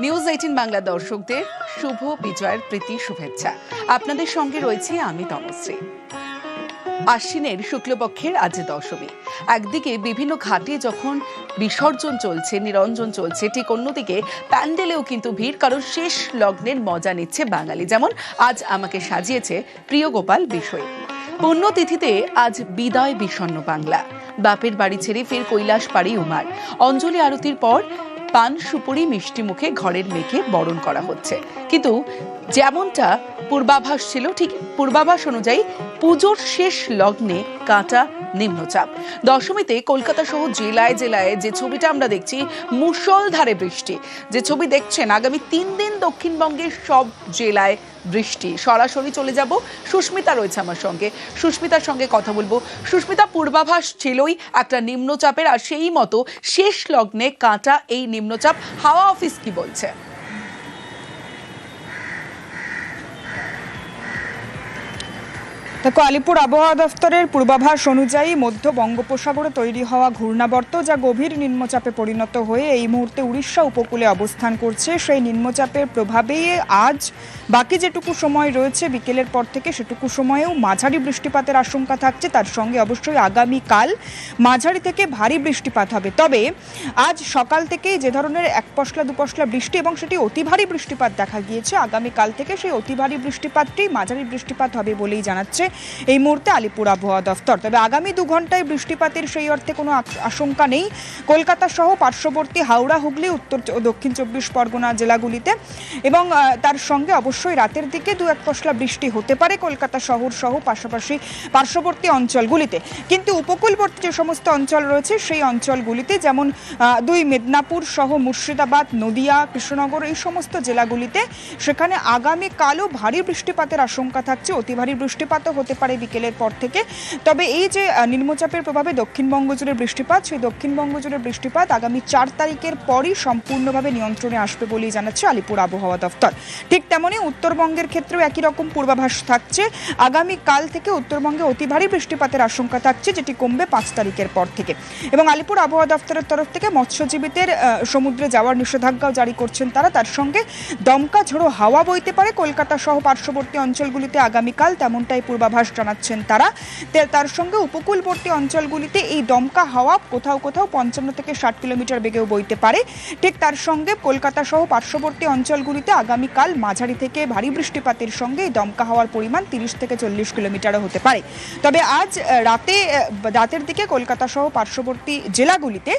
News eighteen Bangla দর্শকদের শুভ বিজয়ের প্রীতি শুভেচ্ছা। আপনাদের সঙ্গে রয়েছে আমি তমশ্রী আশ্বিনের শুক্লপক্ষের আজ দশমী। একদিকে বিভিন্ন ঘাটে যখন বিসর্জন চলছে, নিরঞ্জন চলছে, ঠিক অন্যদিকে প্যান্ডেলেও কিন্তু ভিড়, কারণ শেষ লগ্নের মজা নিচ্ছে বাঙালি। যেমন আজ আমাকে সাজিয়েছে প্রিয় গোপাল বিষয় পুণ্যতিথিতে আজ বিদায় বিষণ্ণ বাংলা। বাপের বাড়ি ছেড়ে ফের কৈলাস পাড়ি উমার। অঞ্জলি আরতির পর পান সুপুরি মিষ্টি মুখে ঘরের মেয়েকে বরণ করা হচ্ছে। কিন্তু যেমনটা পূর্বাভাস ছিল, ঠিক পূর্বাভাস অনুযায়ী পুজোর শেষ লগ্নে কাটা নিম্নচাপ। দশমীতে কলকাতা সহ জেলায় জেলায় যে ছবিটা আমরা দেখছি মুষলধারে বৃষ্টি। যে ছবি দেখছেন, আগামী তিন দিন দক্ষিণবঙ্গের সব জেলায় বৃষ্টি। সরাসরি চলে যাব, সুস্মিতা রয়েছে আমার সঙ্গে। সুস্মিতার সঙ্গে কথা বলব। সুস্মিতা, পূর্বাভাস ছিলই একটা নিম্নচাপের, আর সেই মতো শেষ লগ্নে কাঁটা এই নিম্নচাপ। হাওয়া অফিস কি বলছে? দেখো, আলিপুর আবহাওয়া দফতরের পূর্বাভাস অনুযায়ী মধ্য বঙ্গোপসাগরে তৈরি হওয়া ঘূর্ণাবর্ত যা গভীর নিম্নচাপে পরিণত হয়ে এই মুহূর্তে উড়িষ্যা উপকূলে অবস্থান করছে। সেই নিম্নচাপের প্রভাবেই আজ বাকি যেটুকু সময় রয়েছে, বিকেলের পর থেকে সেটুকু সময়েও মাঝারি বৃষ্টিপাতের আশঙ্কা থাকছে। তার সঙ্গে অবশ্যই আগামীকাল মাঝারি থেকে ভারী বৃষ্টিপাত হবে। তবে আজ সকাল থেকেই যে ধরনের এক পশলা দুপশলা বৃষ্টি এবং সেটি অতি ভারী বৃষ্টিপাত দেখা গিয়েছে। আগামীকাল থেকে সেই অতি ভারী বৃষ্টিপাতটি মাঝারি বৃষ্টিপাত হবে বলেই জানাচ্ছে এই মুহূর্তে আলিপুর আবহাওয়া দফতর। তবে আগামী দু ঘন্টায় বৃষ্টিপাতের সেই অর্থে কোনো আশঙ্কা নেই। কলকাতা সহ পার্শ্ববর্তী হাওড়া, হুগলি, উত্তর ও দক্ষিণ চব্বিশ পরগনা জেলাগুলিতে। এবং তার সঙ্গে অবশ্যই রাতের দিকে দু এক পশলা বৃষ্টি হতে পারে কলকাতা শহর সহ পাশাপাশি পার্শ্ববর্তী অঞ্চলগুলিতে। কিন্তু উপকূলবর্তী যে সমস্ত অঞ্চল রয়েছে, সেই অঞ্চলগুলিতে যেমন দুই মেদিনীপুর সহ মুর্শিদাবাদ, নদিয়া, কৃষ্ণনগর, এই সমস্ত জেলাগুলিতে সেখানে আগামীকালও ভারী বৃষ্টিপাতের আশঙ্কা থাকছে। অতি ভারী বৃষ্টিপাতও হতে পারে বিকেলের পর থেকে। তবে এই যে নিম্নচাপের প্রভাবে দক্ষিণবঙ্গ জুড়ে বৃষ্টিপাত, সেই দক্ষিণবঙ্গ জুড়ে বৃষ্টিপাত আগামী চার তারিখের পরই সম্পূর্ণভাবে নিয়ন্ত্রণে আসবে বলেই জানাচ্ছে আলিপুর আবহাওয়া দফতর ঠিক তেমনই উত্তরবঙ্গের ক্ষেত্রেও একই রকম পূর্বাভাস থাকছে। আগামী কাল থেকে উত্তরবঙ্গে অতি ভারী বৃষ্টিপাতের আশঙ্কা থাকছে, যেটি কমবে পাঁচ তারিখের পর থেকে। এবং আলিপুর আবহাওয়া দফতরের তরফ থেকে মৎস্যজীবীদের সমুদ্রে যাওয়ার নিষেধাজ্ঞাও জারি করছেন তারা। তার সঙ্গে দমকা ঝোড়ো হাওয়া বইতে পারে। কলকাতা সহ পার্শ্ববর্তী অঞ্চলগুলিতে আগামীকাল তেমনটাই পূর্বাভাস জানাচ্ছেন তারা। তার সঙ্গে উপকূলবর্তী অঞ্চলগুলিতে এই দমকা হাওয়া কোথাও কোথাও পঞ্চান্ন থেকে ষাট কিলোমিটার বেগেও বইতে পারে। ঠিক তার সঙ্গে কলকাতা সহ পার্শ্ববর্তী অঞ্চলগুলিতে আগামীকাল মাঝারি থেকে ভারী বৃষ্টিপাতের সঙ্গে এই দমকা হাওয়ার পরিমাণ তিরিশ থেকে চল্লিশ কিলোমিটারও হতে পারে। তবে আজ রাতে রাতের দিকে কলকাতা সহ পার্শ্ববর্তী জেলাগুলিতে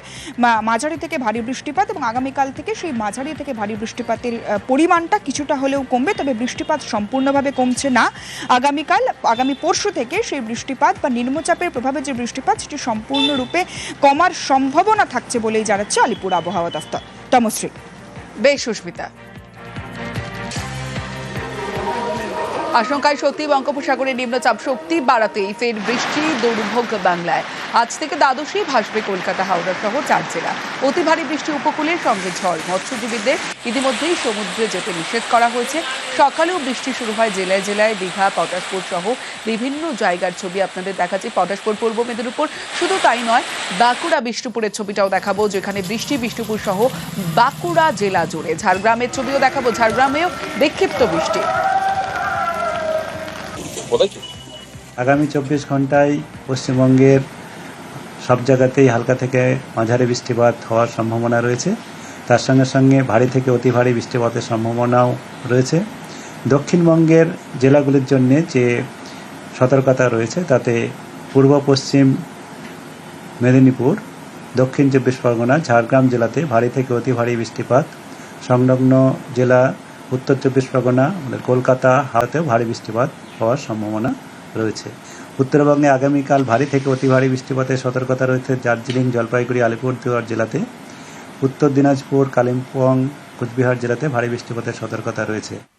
মাঝারি থেকে ভারী বৃষ্টিপাত এবং আগামীকাল থেকে সেই মাঝারি থেকে ভারী বৃষ্টিপাতের পরিমাণটা কিছুটা হলেও কমবে। তবে বৃষ্টিপাত সম্পূর্ণভাবে কমছে না। আগামীকাল, আগামী পরশু থেকে সেই বৃষ্টিপাত বা নিম্নচাপের প্রভাবে যে বৃষ্টিপাত, সেটি সম্পূর্ণরূপে কমার সম্ভাবনা থাকছে বলেই জানাচ্ছে আলিপুর আবহাওয়া দফতর। তমশ্রী। বেশ, সুস্মিতা। আশঙ্কায় সত্যি বঙ্গোপসাগরের নিম্নচাপ শক্তি বাড়াতেই ফের বৃষ্টি দুর্ভোগ বাংলায়। আজ থেকে দ্বাদশী ভাসবে কলকাতা হাওড়া সহ চার জেলা। অতি ভারী বৃষ্টি উপকূলের সঙ্গে ঝড়। মৎস্যজীবীদের ইতিমধ্যেই সমুদ্রে যেতে নিষেধ করা হয়েছে। সকালেও বৃষ্টি শুরু হয় জেলায় জেলায়। দীঘা পটাশপুর সহ বিভিন্ন জায়গার ছবি আপনাদের দেখাচ্ছি। পটাশপুর পূর্ব মেদিনীপুর শুধু তাই নয় বাঁকুড়া বিষ্ণুপুরের ছবিটাও দেখাবো যেখানে বৃষ্টি বিষ্ণুপুর সহ বাঁকুড়া জেলা জুড়ে। ঝাড়গ্রামের ছবিও দেখাবো। ঝাড়গ্রামেও বিক্ষিপ্ত বৃষ্টি। আগামী চব্বিশ ঘন্টায় পশ্চিমবঙ্গের সব জায়গাতেই হালকা থেকে মাঝারি বৃষ্টিপাত হওয়ার সম্ভাবনা রয়েছে। তার সঙ্গে সঙ্গে ভারী থেকে অতি ভারী বৃষ্টিপাতের সম্ভাবনাও রয়েছে। দক্ষিণবঙ্গের জেলাগুলির জন্য যে সতর্কতা রয়েছে, তাতে পূর্ব, পশ্চিম মেদিনীপুর, দক্ষিণ চব্বিশ পরগনা, ঝাড়গ্রাম জেলাতে ভারী থেকে অতি ভারী বৃষ্টিপাত, সংলগ্ন জেলা উত্তর চব্বিশ পরগনা কলকাতা, হাওড়াতেও ভারী বৃষ্টিপাত হওয়ার সম্ভাবনা রয়েছে। উত্তরবঙ্গে আগামীকাল ভারী থেকে অতি ভারী বৃষ্টিপাতের সতর্কতা রয়েছে দার্জিলিং, জলপাইগুড়ি, আলিপুরদুয়ার জেলাতে। উত্তর দিনাজপুর, কালিম্পং, কোচবিহার জেলাতে ভারী বৃষ্টিপাতের সতর্কতা রয়েছে।